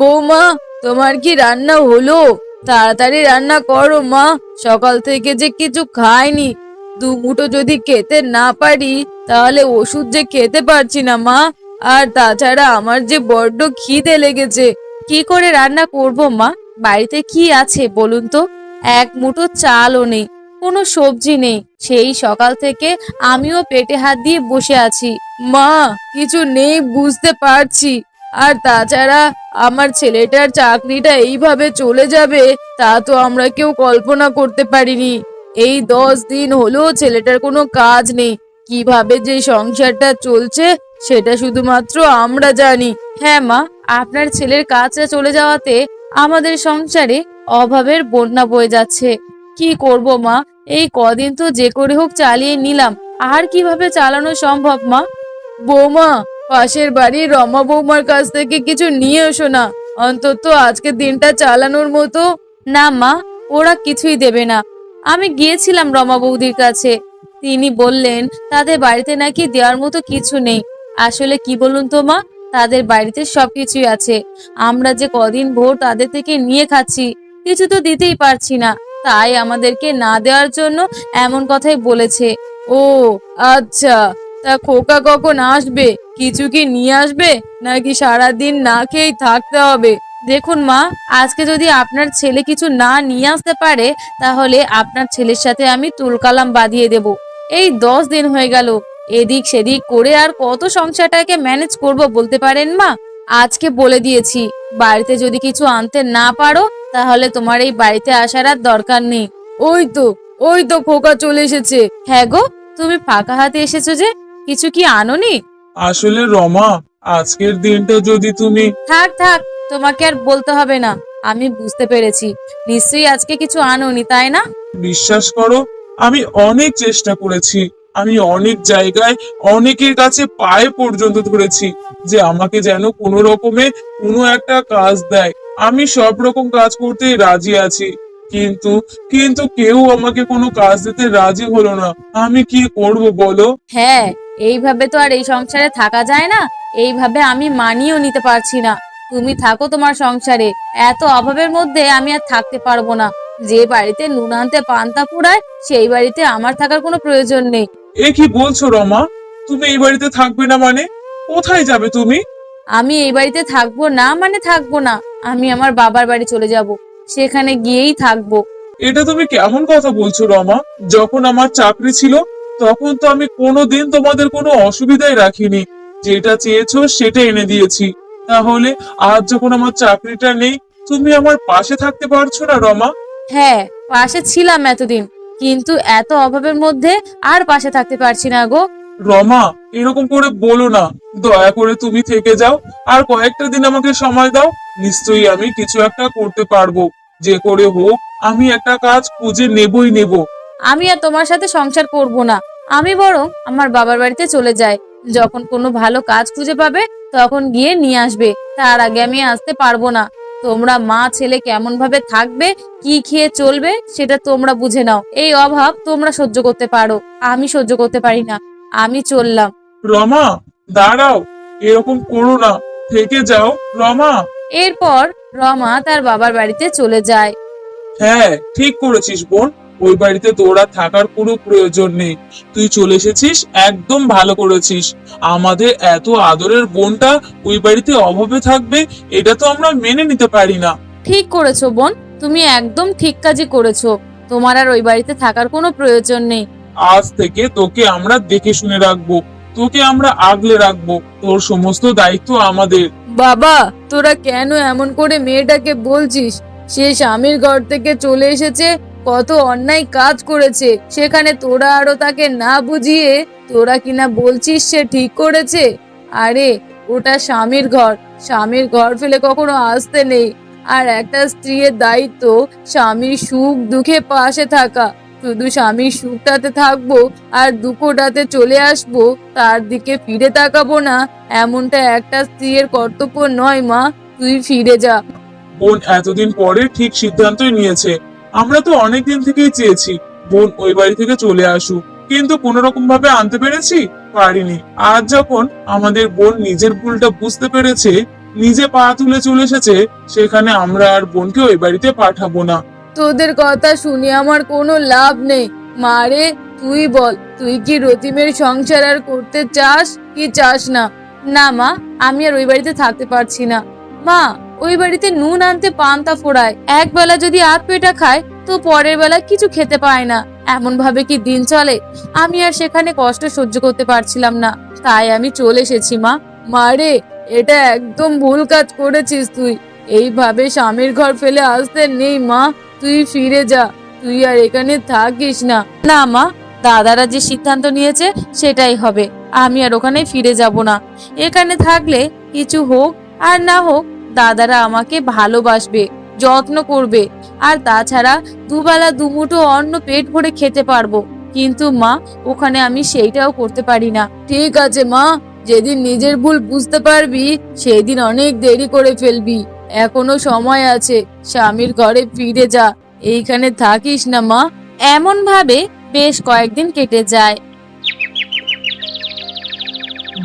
বৌমা, তোমার কি রান্না হলো? তাড়াতাড়ি রান্না করো, মা। সকাল থেকে যে কিছু খাইনি। দু মুঠো যদি খেতে না পারি, তাহলে ওষুধ যে খেতে পারছি না, মা। আর তাছাড়া আমার যে বড্ড খিদে লেগেছে। কি করে রান্না করব, মা? বাড়িতে কি আছে, বলুন তো? এক মুঠো চালও নেই, কোনো সবজি নেই। সেই সকাল থেকে আমিও পেটে হাত দিয়ে বসে আছি। মা, কিছু নেই, বুঝতে পারছি। আর তাছাড়া আমার ছেলেটার চাকরিটা এইভাবে চলে যাবে, তা তো আমরা কেউ কল্পনা করতে পারিনি। এই দশ দিন হলো ছেলেটার কোনো কাজ নেই। কীভাবে যে সংসারটা চলছে, সেটা শুধুমাত্র আমরা জানি। হ্যাঁ মা, আপনার ছেলের কাজটা চলে যাওয়াতে আমাদের সংসারে অভাবের বন্যা বয়ে যাচ্ছে। কি করব মা, এই কদিন তো যে করে হোক চালিয়ে নিলাম। আর কীভাবে চালানো সম্ভব মা? বৌমা পাশের বাড়ির রমা বৌমার কাছ থেকে কিছু নিয়ে এসো না। অন্তত আজকে দিনটা চালানোর মতো। না মা, ওরা কিছুই দেবে না। আমি গিয়েছিলাম রমা বৌদির কাছে। তিনি বললেন, তাদের বাড়িতে নাকি দেওয়ার মতো কিছু নেই। আসলে কি বলুন তো মা, তাদের বাড়িতে সবকিছুই আছে। আমরা যে কদিন ভোর তাদের থেকে নিয়ে খাচ্ছি, কিছু তো দিতেই পারছি না। তাই আমাদেরকে না দেওয়ার জন্য এমন কথাই বলেছে। ও আচ্ছা তা খোকা কখন আসবে? কিছু কি নিয়ে আসবে? নাকি সারাদিন না খেয়েই থাকতে হবে? দেখুন মা, আজকে যদি আপনার ছেলে কিছু না নিয়ে আসতে পারে, তাহলে আপনার ছেলের সাথে আমি তুলকালাম বাঁধিয়ে দেব। এই দশ দিন হয়ে গেল। এদিক সেদিক করে আর কত সংসারটাকে ম্যানেজ করব বলতে পারেন মা? আজকে বলে দিয়েছি, বাড়িতে যদি কিছু আনতে না পারো, তাহলে তোমার এই বাড়িতে আসার আর দরকার নেই। ওই তো ওই তো খোকা চলে এসেছে। হ্যাঁ গো, তুমি ফাঁকা হাতে এসেছ যে, কিছু কি আনোনি? আসলে রমা আজকের দিনটা যদি তুমি থাক থাক তোমাকে আর বলতে হবে না। আমি বুঝতে পেরেছি। নিশ্চয়ই আজকে কিছু আনোনি তাই না? বিশ্বাস করো আমি অনেক চেষ্টা করেছি। আমি অনেক জায়গায় অনেকের কাছে পায়ে পর্যন্ত ধরেছি যে আমাকে যেন কোনো রকমে কোনো একটা কাজ দেয়। আমি সব রকম কাজ করতে রাজি আছি কিন্তু কিন্তু কেউ আমাকে কোনো কাজ দিতে রাজি হলো না। আমি কি করব বলো? হ্যাঁ এইভাবে তো আর এই সংসারে থাকা যায় না। এইভাবে আমি মানিয়েও নিতে পারছি না। তুমি থাকো তোমার সংসারে। এত অভাবের মধ্যে আমি আর থাকতে পারব না। যে বাড়িতে নুন আনতে পান্তা পুরায় সেই বাড়িতে আমার থাকার কোনো প্রয়োজন নেই। এ কি বলছো রমা? তুমি এই বাড়িতে থাকবে না মানে? কোথায় যাবে তুমি? আমি এই বাড়িতে থাকব না মানে থাকব না। আমি আমার বাবার বাড়ি চলে যাব। সেখানে গিয়েই থাকব। এটা তুমি কেমন কথা বলছো রমা? যখন আমার চাকরি ছিল তখন তো আমি কোনোদিন তোমাদের কোনো অসুবিধাই রাখিনি। যেটা চেয়েছো সেটা এনে দিয়েছি। তাহলে আজ যখন আমার চাকরিটা নেই তুমি আমার পাশে থাকতে পারছ না রমা? হ্যাঁ পাশে ছিলাম এতদিন কিন্তু এত অভাবের মধ্যে আর পাশে থাকতে পারছি না গো। রমা এরকম করে বলো না। দয়া করে তুমি থেকে যাও আর কয়েকটা দিন আমাকে সময় দাও। নিশ্চয়ই আমি কিছু একটা করতে পারব। যে করে হোক আমি একটা কাজ খুঁজে নেবই নেব। আমি আর তোমার সাথে সংসার করব না। আমি বরং আমার বাবার বাড়িতে চলে যাই। যখন কোনো ভালো কাজ খুঁজে পাবে তখন গিয়ে নিয়ে আসবে। তার আগে আমি আসতে পারব না। তোমরা মা ছেলে কেমন ভাবে থাকবে কি খেয়ে চলবে সেটা তোমরা বুঝে নাও। এই অভাব তোমরা সহ্য করতে পারো। আমি সহ্য করতে পারি না। আমি চললাম। রমা দাঁড়াও। এরকম করো না। থেকে যাও রমা। এরপর রমা তার বাবার বাড়িতে চলে যায়। হ্যাঁ ঠিক করেছিস বোন। ওই বাড়িতে তোরা থাকার কোনো প্রয়োজন নেই। তুই চলে এসেছিস একদম ভালো করেছিস। আমাদের এত আদরের বোনটা ওই বাড়িতে অভাবে থাকবে এটা তো আমরা মেনে নিতে পারি না। ঠিক করেছ বোন। তুমি একদম ঠিক কাজই করেছ। তোমার আর ওই বাড়িতে থাকার কোনো প্রয়োজন নেই। আজ থেকে তোকে আমরা দেখে শুনে রাখব। তোকে আমরা আগলে রাখব। তোর সমস্ত দায়িত্ব আমাদের। বাবা তোরা কেন এমন করে মেয়েটাকে বলছিস? সে স্বামীর ঘর থেকে চলে এসেছে কত অন্যায় কাজ করেছে, সেখানে তোরা আরও তাকে না বুঝিয়ে তোরা কিনা বলছিস সে ঠিক করেছে? আরে, ওটা স্বামীর ঘর স্বামীর ঘর ফেলে কখনো আসতে নেই। আর একটা স্ত্রীর দায়িত্ব স্বামীর সুখ দুঃখে পাশে থাকা। শুধু স্বামীর সুখটাতে থাকব আর দুঃখটাতে চলে আসব, তার দিকে ফিরে তাকাবো না, এমনটা একটা স্ত্রীর কর্তব্য নয় মা। তুই ফিরে যা। বোন এতদিন পরে ঠিক সিদ্ধান্তই নিয়েছে। আমরা তো অনেক দিন থেকেই চেয়েছি, বোন ওই বাড়ি থেকে চলে আসুক। কিন্তু কোন রকম ভাবে আনতে পেরেছি? পারিনি। আজ যখন আমাদের বোন নিজের ভুলটা বুঝতে পেরেছে, নিজে পা তুলে চলে এসেছে, সেখানে আমরা আর বোনকে ওই বাড়িতে পাঠাবো না। তোদের কথা শুনে আমার কোনো লাভ নেই। মারে তুই বল, তুই কি রতিমের সংসার আর করতে চাস, কি চাস না? না মা, আমি আর ওই বাড়িতে থাকতে পারছি না। মা! ওই বাড়িতে নুন আনতে পান্তা ফোড়ায়। এক বেলা যদি আধ পেটা খায়, তো পরের বেলা কিছু খেতে পায় না। এমন ভাবে কি দিন চলে? আমি আর সেখানে কষ্ট সহ্য করতে পারছিলাম না। তাই আমি চলে এসেছি, মা। মারে এটা একদম ভুল কাজ করেছিস তুই। এইভাবে স্বামীর ঘর ফেলে আসতে নেই, মা। তুই ফিরে যা। তুই আর এখানে থাকিস না। না, মা। দাদারা যে সিদ্ধান্ত নিয়েছে, সেটাই হবে। আমি আর ওখানে ফিরে যাব না। এখানে থাকলে কিছু হোক আর না হোক দাদারা আমাকে ভালোবাসবে, যত্ন করবে। আর তাছাড়া দুবেলা দুমুঠো অন্ন পেট ভরে খেতে পারব। কিন্তু মা, ওখানে আমি সেইটাও করতে পারি না। ঠিক আছে মা, যেদিন নিজের ভুল বুঝতে পারবি, সেদিন অনেক দেরি করে ফেলবি। এখনও সময় আছে, স্বামীর ঘরে ফিরে যা। এইখানে থাকিস না মা। এমন ভাবে বেশ কয়েকদিন কেটে যায়।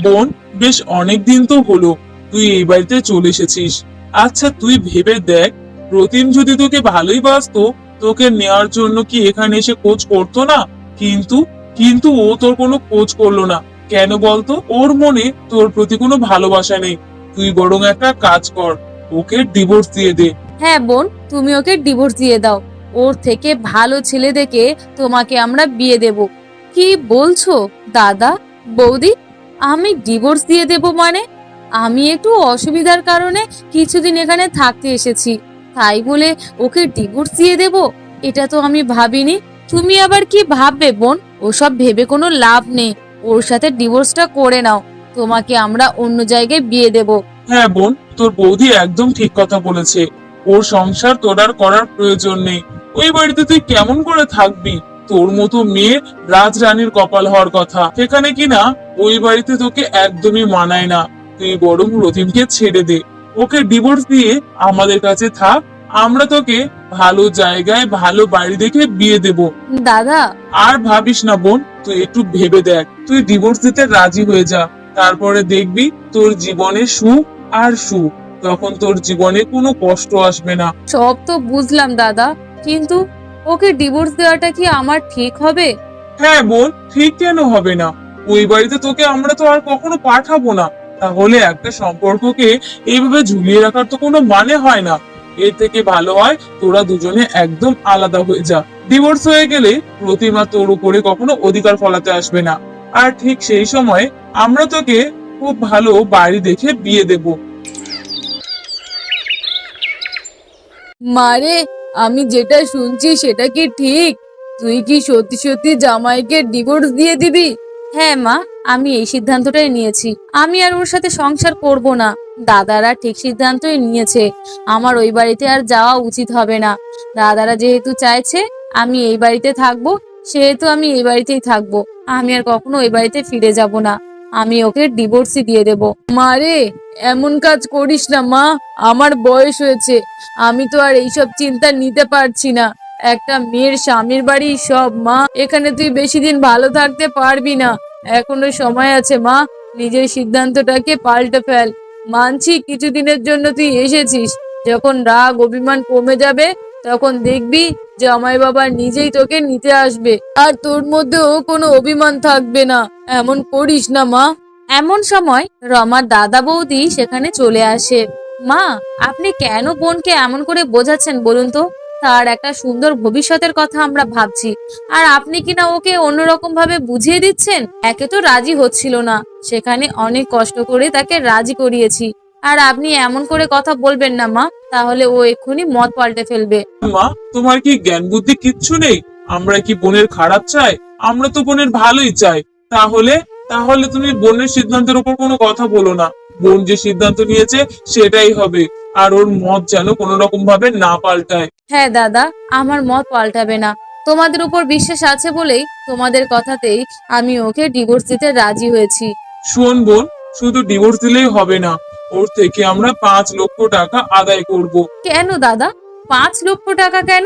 বোন, বেশ অনেক দিন তো হলো। তুই এই বাড়িতে চলে এসেছিস। আচ্ছা তুই ভেবে দেখ। প্রতিম যদি তোকে ভালোই বাসতো তোকে নেওয়ার জন্য কি এখানে এসে কোচ করতো না? কিন্তু কিন্তু ও তোর কোনো কোচ করল না। কেন বলতো? ওর মনে তোর প্রতি কোনো ভালোবাসা নেই। তুই বরং একটা কাজ কর, ওকে ডিভোর্স দিয়ে দে। হ্যাঁ বোন, তুমি ওকে ডিভোর্স দিয়ে দাও। ওর থেকে ভালো ছেলে দেখে তোমাকে আমরা বিয়ে দেব। কি বলছো, দাদা, বৌদি? আমি ডিভোর্স দিয়ে দেব মানে? আমি একটু অসুবিধার কারণে কিছুদিন এখানে থাকতে এসেছি। তাই বলে ওকে ডিভোর্স দিয়ে দেব? এটা তো আমি ভাবিনি। তুমি আবার কি ভাববে বোন? ওসব ভেবে কোনো লাভ নেই। ওর সাথে ডিভোর্সটা করে নাও। তোমাকে আমরা অন্য জায়গায় বিয়ে দেব। হ্যাঁ বোন, তোর বৌদি একদম ঠিক কথা বলেছে। ওর সংসার তোর আর করার প্রয়োজন নেই। ওই বাড়িতে তুই কেমন করে থাকবি? তোর মতো মেয়ে রাজরানীর কপাল হওয়ার কথা। সেখানে কিনা ওই বাড়িতে তোকে একদমই মানায় না। তুই বরং রতিমকে ছেড়ে দে। ওকে ডিভোর্স দিয়ে আমাদের কাছে থাক। আমরা তোকে ভালো জায়গায় ভালো বাড়ি দেখে বিয়ে দেব। দাদা। আর ভাবিস না বোন তুই একটু ভেবে দেখ। তুই ডিভোর্স দিতে রাজি হয়ে যা। তারপরে দেখবি তোর জীবনে সুখ আর সুখ। তখন তোর জীবনে কোনো কষ্ট আসবে না। সব তো বুঝলাম দাদা। কিন্তু ওকে ডিভোর্স দেওয়াটা কি আমার ঠিক হবে? হ্যাঁ বোন ঠিক কেন হবে না? ওই বাড়িতে তোকে আমরা তো আর কখনো পাঠাবো না। তাহলে একটা সম্পর্ককে এইভাবে ঝুলিয়ে রাখার তো কোনো মানে হয় না। এর থেকে ভালো হয় তোরা দুজনে একদম আলাদা হয়ে যা। ডিভোর্স হয়ে গেলে প্রতিমা তোর উপরে কখনো অধিকার ফলাতে আসবে না। আর ঠিক সেই সময় আমরা তোকে খুব ভালো বাড়ি দেখে বিয়ে দেব। মারে, আমি যেটা শুনছি সেটা কি ঠিক? তুই কি সত্যি সত্যি জামাইকে ডিভোর্স দিয়ে দিবি? হ্যাঁ মা। আমি এই সিদ্ধান্তটাই নিয়েছি। আমি আর ওর সাথে সংসার করব না। দাদারা ঠিক সিদ্ধান্তই নিয়েছে। আমার ওই বাড়িতে আর যাওয়া উচিত হবে না। দাদারা যেহেতু চাইছে, আমি এই বাড়িতে থাকব, সেহেতু আমি এই বাড়িতেই থাকব। আমি আর কখনো ওই বাড়িতে ফিরে যাব না। আমি ওকে ডিভোর্সই দিয়ে দেব। মারে এমন কাজ করিস না মা। আমার বয়স হয়েছে। আমি তো আর এইসব চিন্তা নিতে পারছি না। একটা মেয়ের স্বামীর বাড়ি সব মা। এখানে তুই বেশি দিন ভালো থাকতে পারবি না। এখনও সময় আছে, মা। নিজের সিদ্ধান্তটাকে পাল্টে ফেল। মানছি, কিছুদিনের জন্য তুই এসেছিস। যখন রাগ, অভিমান কমে যাবে, তখন দেখবি জামাই বাবা নিজেই তোকে নিতে আসবে। আর তোর মধ্যেও কোনো অভিমান থাকবে না। এমন করিস না, মা। এমন সময় রমার দাদা বৌদি সেখানে চলে আসে। মা, আপনি কেন বোনকে এমন করে বোঝাচ্ছেন বলুন তো? তার একটা সুন্দর ভবিষ্যতের কথা আমরা ভাবছি। আর আপনি কিনা ওকে অন্যরকম ভাবে বুঝিয়ে দিচ্ছেন? একে তো রাজি হচ্ছিল না। সেখানে অনেক কষ্ট করে তাকে রাজি করিয়েছি। আর আপনি এমন করে কথা বলবেন না, মা। তাহলে ও এক্ষুনি মত পাল্টে ফেলবে। মা, তোমার কি জ্ঞান বুদ্ধি কিচ্ছু নেই? আমরা কি বোনের খারাপ চাই? আমরা তো বোনের ভালোই চাই। তাহলে তাহলে তুমি বোনের সিদ্ধান্তের উপর কোনো কথা বলো না। বোন যে সিদ্ধান্ত নিয়েছে, সেটাই হবে। আর ওর মত যেন কোনো রকম ভাবে না পাল্টায়। হ্যাঁ দাদা আমার মত পাল্টাবে না। তোমাদের উপর বিশ্বাস আছে বলেই তোমাদের কথাতেই আমি ওকে ডিভোর্স দিতে রাজি হয়েছি। শোন বোন শুধু ডিভোর্স দিলেই হবে না ওর থেকে আমরা পাঁচ লক্ষ টাকা আদায় করব। কেন দাদা? পাঁচ লক্ষ টাকা কেন?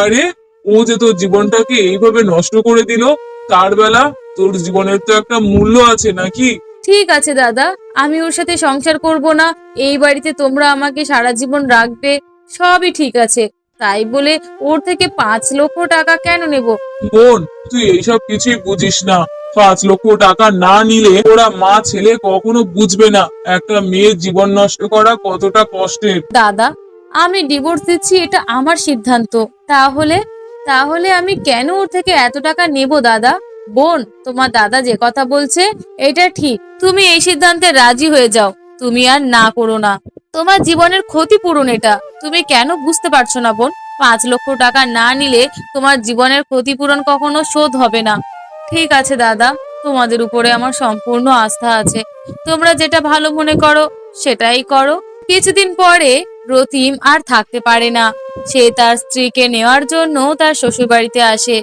আরে ও যে তোর জীবনটাকে এইভাবে নষ্ট করে দিল তার বেলা তোর জীবনের তো একটা মূল্য আছে নাকি? ঠিক আছে দাদা। আমি ওর সাথে সংসার করব না। এই বাড়িতে তোমরা আমাকে সারা জীবন রাখবে সবই ঠিক আছে। তাই বলে ওর থেকে পাঁচ লক্ষ টাকা কেন নেব? বোন তুই এইসব কিছুই বুঝিস না। পাঁচ লক্ষ টাকা না নিলে ওরা মা ছেলে কখনো বুঝবে না একটা মেয়ের জীবন নষ্ট করা কতটা কষ্টের। দাদা আমি ডিভোর্স দিচ্ছি এটা আমার সিদ্ধান্ত। তাহলে তাহলে আমি কেন ওর থেকে এত টাকা নেব দাদা? বোন, তোমার দাদা যে কথা বলছে, এটা ঠিক। তুমি এই সিদ্ধান্তে রাজি হয়ে যাও। তুমি আর না করো না। তোমার জীবনের ক্ষতিপূরণ এটা। তুমি কেন বুঝতে পারছ না, বোন? পাঁচ লক্ষ টাকা না নিলে তোমার জীবনের ক্ষতিপূরণ কখনো শোধ হবে না। ঠিক আছে, দাদা। তোমাদের উপরে আমার সম্পূর্ণ আস্থা আছে। তোমরা যেটা ভালো মনে করো, সেটাই করো। কিছুদিন পরে রতিম আর থাকতে পারে না। সে তার স্ত্রীকে নেওয়ার জন্য তার শ্বশুরবাড়িতে আসে।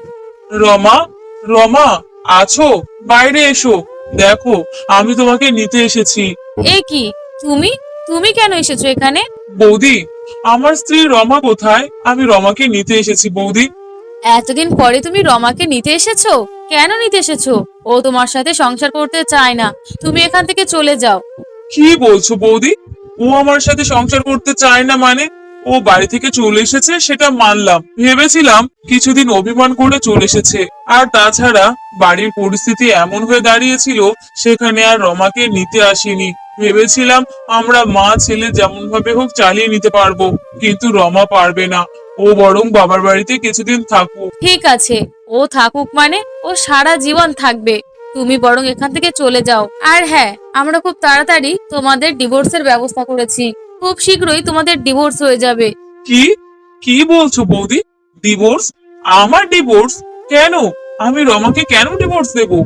রমা রমা আছো? বাইরে এসো। দেখো আমি তোমাকে নিতে এসেছি। এ কি? তুমি? তুমি কেন এসেছ এখানে? বৌদি আমার স্ত্রী রমা কোথায়? আমি রমাকে নিতে এসেছি বৌদি। এতদিন পরে তুমি রমাকে নিতে এসেছ? কেন নিতে এসেছ? ও তোমার সাথে সংসার করতে চায় না। তুমি এখান থেকে চলে যাও। কি বলছো বৌদি? ও আমার সাথে সংসার করতে চায় না মানে? ও বাড়ি থেকে চলে এসেছে সেটা মানলাম। ভেবেছিলাম কিছুদিন অভিমান করে চলে এসেছে। আর তাছাড়া বাড়ির পরিস্থিতি এমন হয়ে দাঁড়িয়েছিল, সেখানে আর রমাকে নিতে আসিনি। ভেবেছিলাম আমরা মা, ছেলে যেমন ভাবে হোক চালিয়ে নিতে পারব, কিন্তু রমা পারবে না। ও বরং বাবার বাড়িতে কিছুদিন থাকুক। ঠিক আছে, ও থাকুক মানে ও সারা জীবন থাকবে। তুমি বরং এখান থেকে চলে যাও। আর হ্যাঁ আমরা খুব তাড়াতাড়ি তোমাদের ডিভোর্সের ব্যবস্থা করেছি। খুব শীঘ্রই তোমাদের ডিভোর্স হয়ে যাবে। কি? কি বলছো বৌদি? ডিভোর্স আমার ডিভোর্স কেন? আমি রমাকে কেন ডিভোর্স দেবো?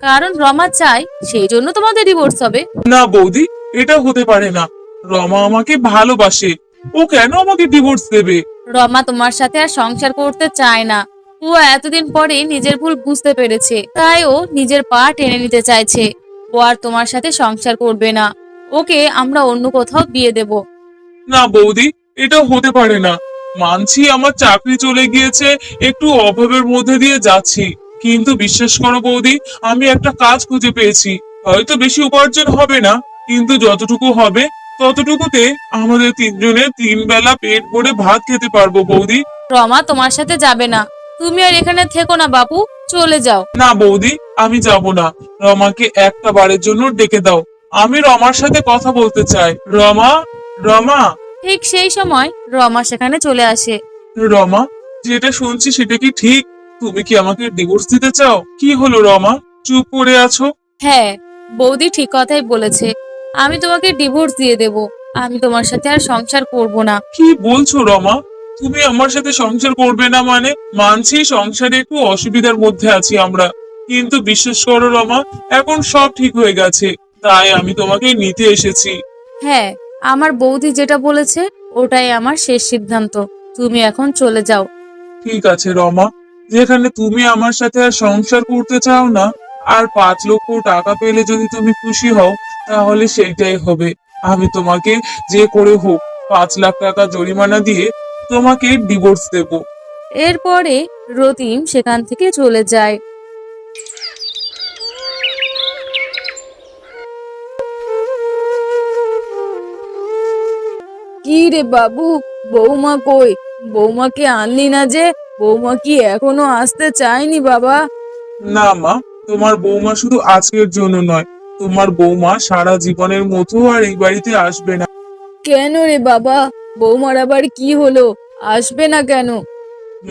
কারণ রমা চাই সেই জন্য তোমাদের ডিভোর্স হবে। না বৌদি এটা হতে পারে না। রমা আমাকে ভালোবাসে। ও কেন আমাকে ডিভোর্স দেবে? রমা তোমার সাথে আর সংসার করতে চায় না। ও এতদিন পরে নিজের ভুল বুঝতে পেরেছে। তাই ও নিজের পা টেনে নিতে চাইছে। ও আর তোমার সাথে সংসার করবে না। ওকে আমরা অন্য কোথাও বিয়ে দেব। না বৌদি এটা হতে পারে না। মানছি আমার চাকরি চলে গিয়েছে একটু অভাবের মধ্যে দিয়ে যাচ্ছি। কিন্তু বিশ্বাস করো বৌদি আমি একটা কাজ খুঁজে পেয়েছি। হয়তো বেশি উপার্জন হবে না কিন্তু যতটুকু হবে ততটুকুতে আমাদের তিনজনের তিন বেলা পেট ভরে ভাত খেতে পারব বৌদি। রমা তোমার সাথে যাবে না। তুমি আর এখানে থেকো না বাপু চলে যাও। না বৌদি আমি যাব না। রমাকে একটা বারের জন্য ডেকে দাও। আমি রমার সাথে কথা বলতে চাই। রমা রমা। ঠিক সেই সময় রমা সেখানে চলে আসে। রমা যেটা শুনছি সেটা কি ঠিক? তুমি কি আমাকে ডিভোর্স দিতে চাও? কি হলো রমা? চুপ করে আছো? হ্যাঁ বৌদি ঠিক কথাই বলেছে। আমি তোমাকে ডিভোর্স দিয়ে দেব। আমি তোমার সাথে আর সংসার করব না। কি বলছো রমা? তুমি আমার সাথে সংসার করবে না মানে? মানছি সংসারে একটু অসুবিধার মধ্যে আছি আমরা। কিন্তু বিশ্বাস করো রমা এখন সব ঠিক হয়ে গেছে। তাই আমি তোমাকে নিতে এসেছি। হ্যাঁ আমার বৌদি যেটা বলেছে ওটাই আমার শেষ সিদ্ধান্ত। তুমি এখন চলে যাও। ঠিক আছে রমা। যেখানে তুমি আমার সাথে আর সংসার করতে চাও না আর পাঁচ লক্ষ টাকা পেলে যদি তুমি খুশি হও তাহলে সেইটাই হবে। আমি তোমাকে যে করে হোক পাঁচ লাখ টাকা জরিমানা দিয়ে তোমাকে ডিভোর্স দেব। এরপরে রতিম সেখান থেকে চলে যায়। কি রে বাবু? বৌমা কই? বৌমাকে আনলি না যে? বৌমা কি এখনও আসতে চায়নি বাবা? না মা তোমার বৌমা শুধু আজকের জন্য নয়। তোমার বৌমা সারা জীবনের মতো আর এই বাড়িতে আসবে না। কেন রে বাবা? বৌমার আবার কি হলো? আসবে না কেন?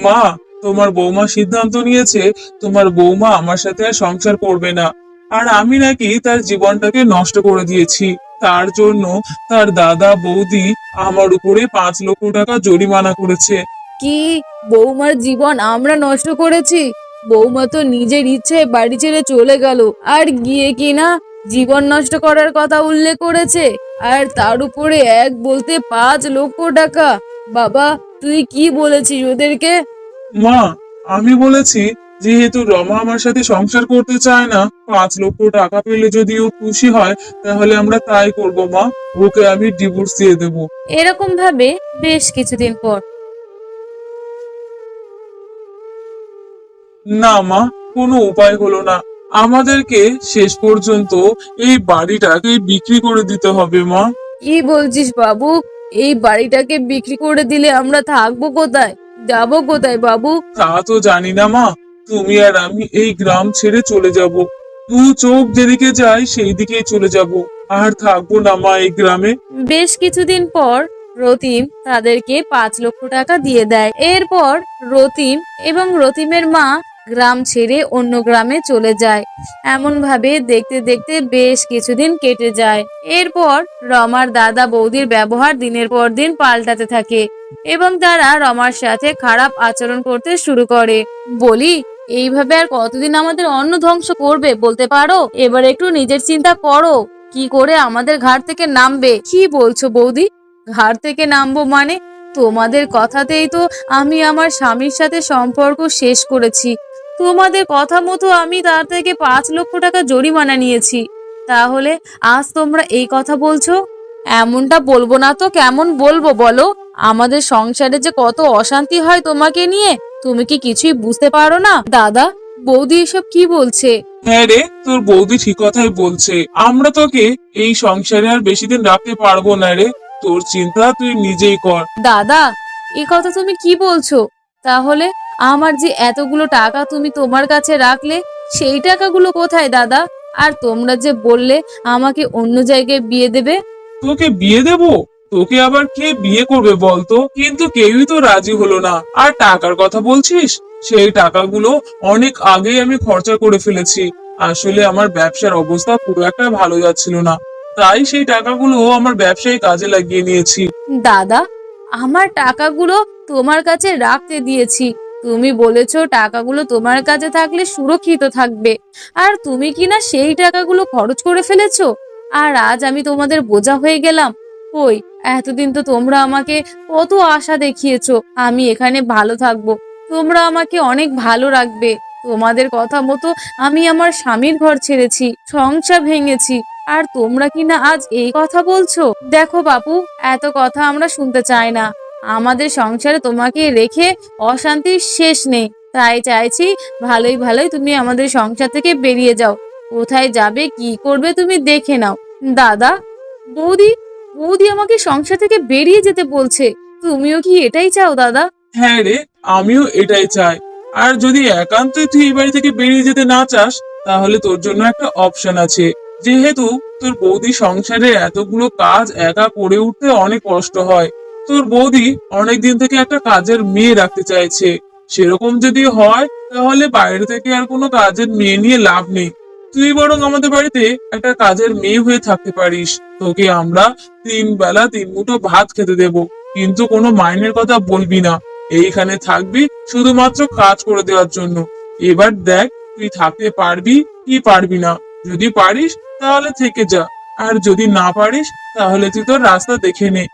মা তোমার বৌমা সিদ্ধান্ত নিয়েছে তোমার বৌমা আমার সাথে আর সংসার করবে না। আর আমি নাকি তার জীবনটাকে নষ্ট করে দিয়েছি। তার জন্য তার দাদা বৌদি আমার উপরে পাঁচ লক্ষ টাকা জরিমানা করেছে। কি? বৌমার জীবন আমরা নষ্ট করেছি? বৌমা তো নিজের ইচ্ছে বাড়ি ছেড়ে চলে গেল। আর গিয়ে কি না জীবন নষ্ট করার কথা উল্লেখ করেছে? আর তার উপরে এক বলতে পাঁচ লক্ষ টাকা। বাবা তুই কি বলেছিস ওদেরকে? মা আমি বলেছি যেহেতু রমা আমার সাথে সংসার করতে চায় না পাঁচ লক্ষ টাকা পেলে যদি ও খুশি হয় তাহলে আমরা তাই করব মা। ওকে আমি ডিভোর্স দিয়ে দেবো। এরকম ভাবে বেশ কিছুদিন পর। না মা কোনো উপায় হলো না। আমাদেরকে শেষ পর্যন্ত এই বাড়িটাকে বিক্রি করে দিতে হবে মা। কি বলছিস বাবু? এই বাড়িটাকে বিক্রি করে দিলে আমরা থাকব কোথায়? যাব কোথায় বাবু? তা তো জানি না মা। তুমি আর আমি এই গ্রাম ছেড়ে চলে যাব। দু চোখ যেদিকে যায় সেই দিকেই চলে যাব। আর থাকব না মা এই গ্রামে। বেশ কিছুদিন পর রতিম তাদেরকে পাঁচ লক্ষ টাকা দিয়ে দেয়। এরপর রতিম এবং রতিমের মা গ্রাম ছেড়ে অন্য গ্রামে চলে যায়। এমন ভাবে দেখতে দেখতে বেশ কিছুদিন কেটে যায়। এরপর রমার দাদা বৌদির ব্যবহার দিনের পর দিন পাল্টাতে থাকে এবং তারা রমার সাথে খারাপ আচরণ করতে শুরু করে। বলি এইভাবে আর কতদিন আমাদের অন্ন ধ্বংস করবে বলতে পারো? এবার একটু নিজের চিন্তা করো। কি করে আমাদের ঘাট থেকে নামবে? কি বলছো বৌদি? ঘাট থেকে নামবো মানে? তোমাদের কথাতেই তো আমি আমার স্বামীর সাথে সম্পর্ক শেষ করেছি। তোমাদের কথা মতো আমি তার থেকে পাঁচ লক্ষ টাকা জরিমানা নিয়েছি। তাহলে আজ তোমরা এই কথা বলছো? এমনটা বলব না তো, কেমন বলব বলো? আমাদের সংসারে যে কত অশান্তি হয় তোমাকে নিয়ে তুমি কি কিছুই বুঝতে পারো না? দাদা বৌদি এসব কি বলছে? হ্যাঁ রে তোর বৌদি ঠিক কথাই বলছে। আমরা তোকে এই সংসারে আর বেশি দিন রাখতে পারব না রে। তোর চিন্তা তুই নিজেই কর। দাদা এ কথা তুমি কি বলছো? তাহলে আমার যে এতগুলো টাকা তুমি তোমার কাছে রাখলে সেই টাকাগুলো কোথায় দাদা? আর তোমরা যে বললে আমাকে অন্য জায়গায় বিয়ে দেবে? তোকে বিয়ে দেব? তোকে আবার কে বিয়ে করবে বলতো? কিন্তু কেউই তো রাজি হলো না। আর টাকার কথা বলছিস? সেই টাকাগুলো অনেক আগেই আমি খরচা করে ফেলেছি। আসলে আমার ব্যবসার অবস্থা পুরো একটা ভালো যাচ্ছিল না। তাই সেই টাকাগুলো আমার ব্যবসায় কাজে লাগিয়ে নিয়েছি। দাদা, আমার টাকাগুলো তোমার কাছে রাখতে দিয়েছি। তুমি বলেছ টাকাগুলো তোমার কাছে থাকলে সুরক্ষিত থাকবে। আর তুমি কি না সেই টাকাগুলো খরচ করে ফেলেছো? আর আজ আমি তোমাদের বোঝা হয়ে গেলাম। কই এতদিন তো তোমরা আমাকে কত আশা দেখিয়েছো, আমি এখানে ভালো থাকব। তোমরা আমাকে অনেক ভালো রাখবে। তোমাদের কথা মতো আমি আমার স্বামীর ঘর ছেড়েছি, সংসার ভেঙেছি। আর তোমরা কি না আজ এই কথা বলছো? দেখো বাপু, এত কথা আমরা শুনতে চাই না। আমাদের সংসারে তোমাকে রেখে অশান্তির শেষ নেই। তাই চাইছি ভালোই ভালোই তুমি আমাদের সংসার থেকে বেরিয়ে যাও। কোথায় যাবে, কি করবে তুমি দেখে নাও। দাদা, বৌদি বৌদি আমাকে সংসার থেকে বেরিয়ে যেতে বলছে। তুমিও কি এটাই চাও, দাদা? হ্যাঁ রে, আমিও এটাই চাই। আর যদি একান্তই তুই এই বাড়ি থেকে বেরিয়ে যেতে না চাস, তাহলে তোর জন্য একটা অপশন আছে। যেহেতু তোর বৌদি সংসারে এতগুলো কাজ একা করে উঠতে অনেক কষ্ট হয়। তোর বৌদি অনেক দিন থেকে একটা কাজের মেয়ে রাখতে চাইছে। সেরকম যদি হয়, তাহলে বাইরে থেকে আর কোনো কাজের মেয়ে নিয়ে লাভ নেই। তুই বরং আমাদের বাড়িতে একটা কাজের মেয়ে হয়ে থাকতে পারিস। তোকে আমরা তিন বেলা তিন মুঠো ভাত খেতে দেব। কিন্তু কোনো মাইনের কথা বলবি না। এইখানে থাকবি শুধুমাত্র কাজ করে দেওয়ার জন্য। এবার দেখ তুই থাকতে পারবি কি পারবি না। যদি পারিস তাহলে থেকে যা। আর যদি না পারিস তাহলে তুই তোর রাস্তা দেখে নে।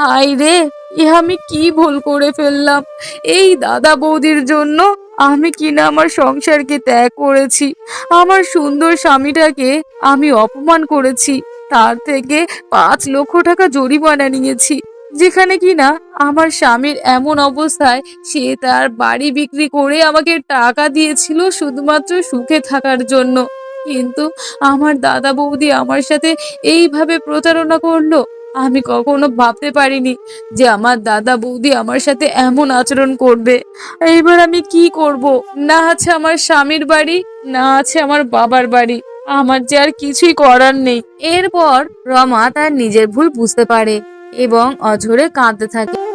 হাই রে এ আমি কি ভুল করে ফেললাম? এই দাদা বৌদির জন্য আমি কিনা আমার সংসারকে ত্যাগ করেছি? আমার সুন্দর স্বামীটাকে আমি অপমান করেছি। তার থেকে পাঁচ লক্ষ টাকা জরিমানা নিয়েছি। যেখানে কিনা আমার স্বামীর এমন অবস্থায় সে তার বাড়ি বিক্রি করে আমাকে টাকা দিয়েছিল শুধুমাত্র সুখে থাকার জন্য। কিন্তু আমার দাদা বৌদি আমার সাথে এইভাবে প্রতারণা করল। আমি কখনো ভাবতে পারিনি যে আমার দাদা বৌদি আমার সাথে এমন আচরণ করবে। এইবার আমি কি করব? না আছে আমার স্বামীর বাড়ি, না আছে আমার বাবার বাড়ি। আমার যে আর কিছুই করার নেই। এরপর রমা তার নিজের ভুল বুঝতে পারে এবং অঝরে কাঁদতে থাকে।